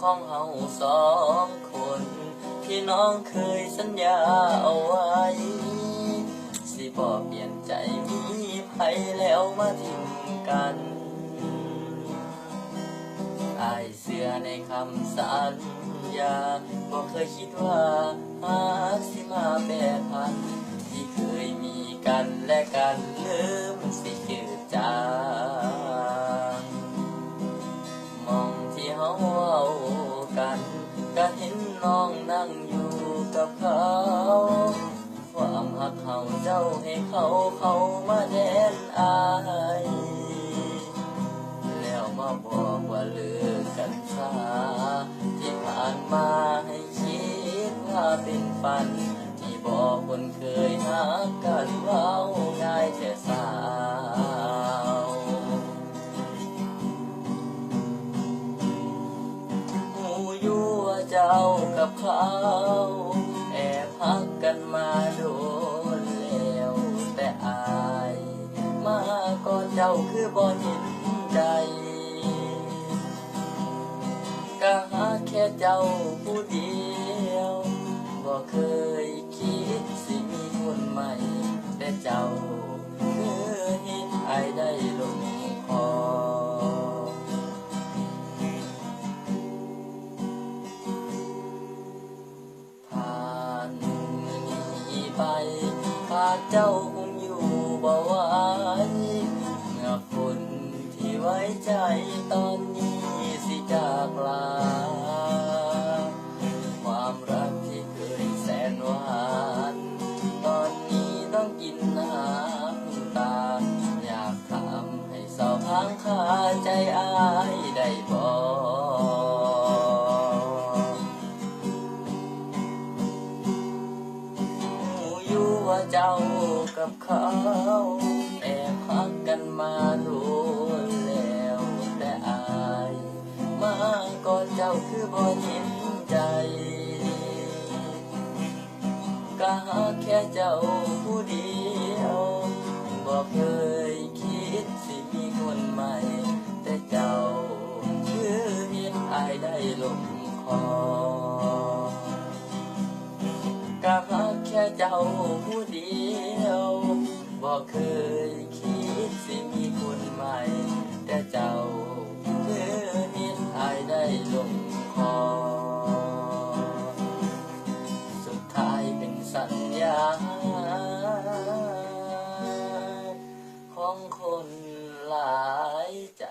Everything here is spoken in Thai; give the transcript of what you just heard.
ของเฮาสองคน ที่น้องเคยสัญญาเอาไว้ สิบอกเปลี่ยนใจมีไผแล้วมาทิ้งกันอายเสือในคำสัญญาบอกเคยคิดว่าหากสิมาแปรพันที่เคยมีกันและกัน ก็เห็นน้องนั่งอยู่กับเขา ความหักเขาเจ้าให้เขาเขามาแดนอาย แล้วมาบอกว่าเลิกกันซาที่ผ่านมาให้คิดว่าเป็นฝัน ที่บอกคนเคยหากันเว้าง่ายแต่สา เจ้ากับเขาแอบพักกันมาโดนแล้วแต่อายมาก่อนเจ้าคือบ่เห็นใจก็หาแค่เจ้าผู้เดียว ไปขาเจ้าคงอยู่บ่ไหวเมื่อคนที่ไว้ใจตอนนี้สิจากลา ความรักที่เคยแสนหวาน ตอนนี้ต้องกินน้ำตา อยากทำให้เศร้าพังคาใจอาย อยู่ว่าเจ้ากับเขาแอบพักกันมาดูแล้วแต่อายมาก่อนเจ้าคือบ่เห็นใจก็หาแค่เจ้าผู้เดียวบอกเคยคิดสิมีคนใหม่ แต่เจ้าคือเห็นอายได้ลงคอ เจ้าผู้เดียวบ่เคยคิดสิมีคนใหม่ แต่เจ้าเพื่อนิดอายได้ลงคอ สุดท้ายเป็นสัญญา ของคนหลายใจ